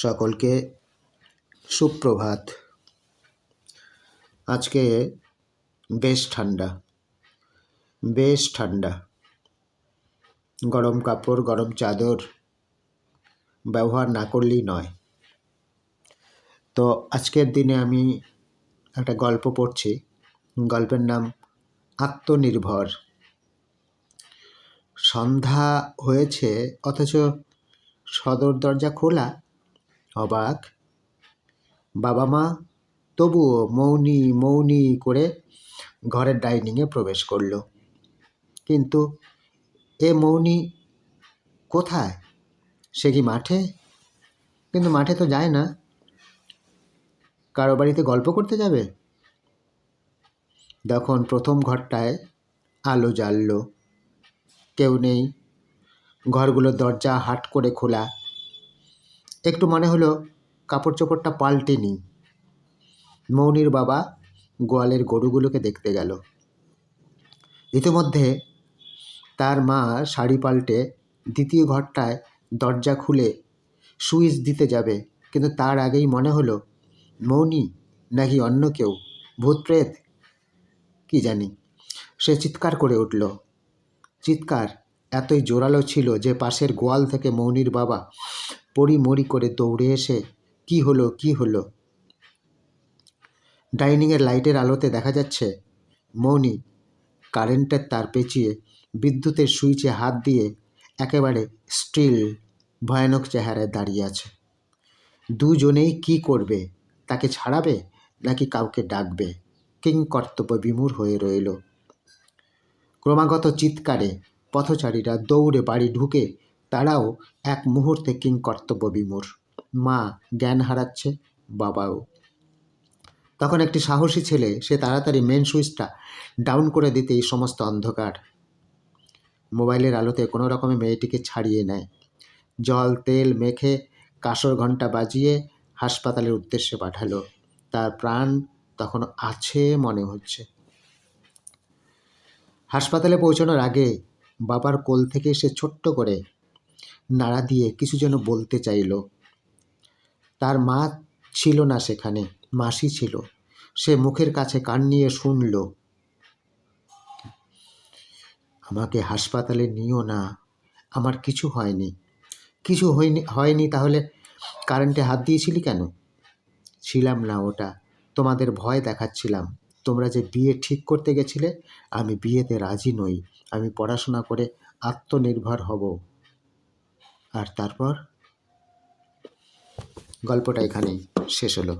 সকলকে সুপ্রভাত। আজকে বেশ ঠান্ডা বেশ ঠান্ডা। গরম কাপড়, গরম চাদর ব্যবহার না করলেই নয়। তো আজকের দিনে আমি একটা গল্প পড়ছি। গল্পের নাম আত্মনির্ভর। সন্ধ্যা হয়েছে, অথচ সদর দরজা খোলা অবাক। বাবা মা, তবুও মৌনি মৌনি করে ঘরের ডাইনিংয়ে প্রবেশ করল। কিন্তু এ মৌনি কোথায়? সে কি মাঠে? কিন্তু মাঠে তো যায় না। কারও বাড়িতে গল্প করতে যাবে? তখন প্রথম ঘরটায় আলো জ্বাললো। কেউ নেই। ঘরগুলোর দরজা হাট করে খোলা। একটু মনে হলো কাপড় চোপড়টা পাল্টে নিই। মৌনির বাবা গোয়ালের গরুগুলোকে দেখতে গেল। ইতিমধ্যে তার মা শাড়ি পাল্টে দ্বিতীয় ঘরটায় দরজা খুলে সুইচ দিতে যাবে, কিন্তু তার আগেই মনে হলো, মৌনি নাকি অন্য কেউ? ভূত প্রেত কি জানি। সে চিৎকার করে উঠল। চিৎকার এতই জোরালো ছিল যে পাশের গোয়াল থেকে মৌনির বাবা পড়ি করে দৌড়ে এসে, কি হলো কি হলো? ডাইনিংয়ের লাইটের আলোতে দেখা যাচ্ছে, মৌনি কারেন্টের তার পেঁচিয়ে বিদ্যুতের সুইচে হাত দিয়ে একেবারে স্টিল, ভয়ানক চেহারায় দাঁড়িয়ে আছে। দুজনেই কি করবে? তাকে ছাড়াবে নাকি কাউকে ডাকবে? কিং কর্তব্য বিমূর হয়ে রইল। ক্রমাগত চিৎকারে পথচারীরা দৌড়ে বাড়ি ঢুকে তারাও এক মুহূর্তে কিং কর্তব্য বিমূর মা জ্ঞান হারাচ্ছে, বাবাও। তখন একটি সাহসী ছেলে, সে তাড়াতাড়ি মেন সুইচটা ডাউন করে দিতে এই সমস্ত অন্ধকার। মোবাইলের আলোতে কোনো রকমে মেয়েটিকে ছাড়িয়ে নেয়। জল, তেল মেখে কাসর ঘণ্টা বাজিয়ে হাসপাতালের উদ্দেশ্যে পাঠালো। তার প্রাণ তখন আছে মনে হচ্ছে। হাসপাতালে পৌঁছানোর আগে বাবার কোল থেকে সে ছোট্ট করে নাড়া দিয়ে কিছু যেন বলতে চাইল। তার মা ছিল না সেখানে, মাসি ছিল। সে মুখের কাছে কান নিয়ে শুনল, আমাকে হাসপাতালে নিও না, আমার কিছু হয়নি। কিছু হয়নি হয়নি তাহলে কারেন্টে হাত দিয়েছিলি কেন? ছিলাম না ওটা, তোমাদের ভয় দেখাচ্ছিলাম। তোমরা যে বিয়ে ঠিক করতে গেছিলে, আমি বিয়েতে রাজি নই। আমি পড়াশোনা করে আত্মনির্ভর হব। আর তারপর গল্পটা এখানেই শেষ হলো।